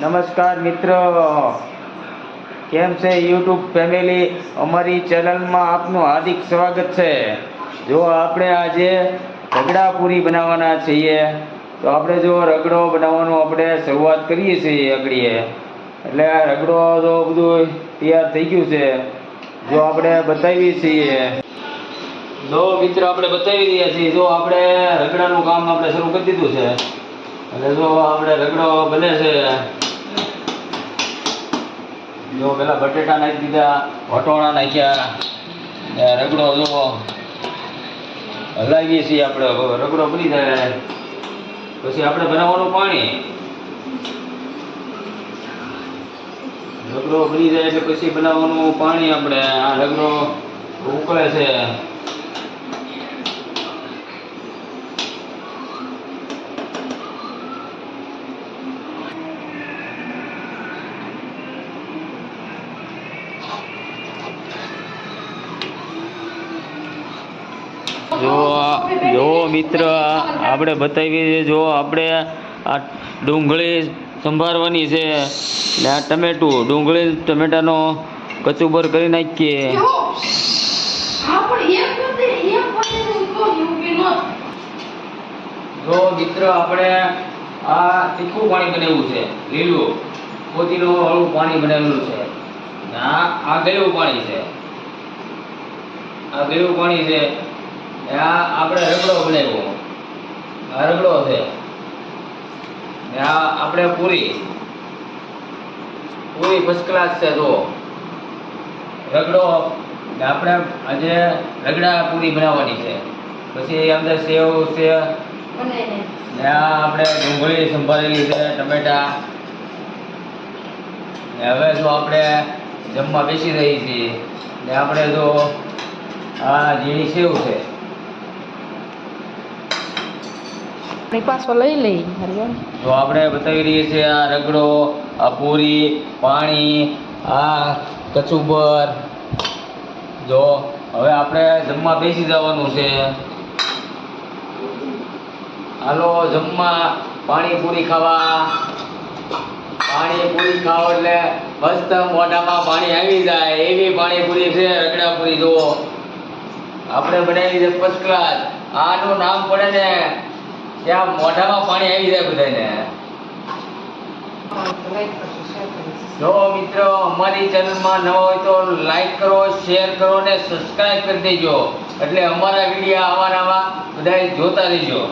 નમસ્કાર મિત્રો. કેમ છે યુટ્યુબ ફેમિલી? અમારી ચેનલમાં આપનું હાર્દિક સ્વાગત છે. જો આપણે આજે રગડા પૂરી બનાવવાના છીએ, તો આપણે જો રગડો બનાવવાનું આપણે શરૂઆત કરીએ છીએ અગડીએ. એટલે રગડો તો બધું તૈયાર થઈ ગયું છે, જો આપણે બતાવીએ છીએ. જો મિત્રો આપણે બતાવી રહ્યા છીએ, જો આપણે રગડાનું કામ આપણે શરૂ કરી દીધું છે. એટલે જો આપણે રગડો બને છે જો પેલા બટેટા નાખી દીધા, વટોણા નાખ્યા રગડો જુઓ. હલાવીએ છીએ આપણે રગડો બની જાય. પછી આપણે બનાવવાનું પાણી. રગડો બની જાય એટલે પછી બનાવવાનું પાણી આપણે. આ રગડો ઉકળે છે. જો જો મિત્ર આપણે બતાવીએ છીએ જો આપણે આ ડુંગળી સંભાળવાની છે. ને આ ટમેટું ડુંગળી ટમેટાનો કચુબર કરી નાખીએ. જો મિત્ર આપણે આ તીખું પાણી બનાવ્યું છે લીલું. પોતીનું વાળું પાણી બનાવેલું છે. આ ગયું પાણી છે. આ ગયું પાણી છે. આ આપણે રગડો બનાવ્યો. આ રગડો છે. ને આ આપણે પૂરી. પૂરી ફર્સ્ટ ક્લાસ છે જો રગડો. આપણે આજે રગડા પૂરી બનાવવાની છે. પછી અંદર સેવ છે. ને આ આપણે ડુંગળી સંભાળેલી છે ટમેટા. ને હવે જો આપણે જમવા બેસી રહી છીએ. ને આપણે જો આ ઝીણી સેવ છે. આપણી પાછો લઈ લઈ તો આપણે બતાવી રહીએ છીએ આ રગડો, આ પૂરી, પાણી, આ કચુબર જો, હવે આપણે જમવા બેસી જવાનું છે. હાલો, જમવા, પાણી પૂરી ખાવા. પાણી પૂરી ખાવ એટલે મસ્ત મોઢામાં પાણી આવી જાય. એવી પાણી પૂરી છે, રગડા પૂરી. જુઓ. આપણે બનાવી છે ફર્સ્ટ ક્લાસ આનું નામ પડે ને ત્યાં મોઢામાં પાણી આવી જાય બધાને. જો મિત્રો, અમારી ચેનલમાં નવા હોય તો લાઈક કરો, શેર કરો ને સબસ્ક્રાઇબ કરી દેજો. એટલે અમારા વીડિયો આવા નવા બધા જોતા રહેજો.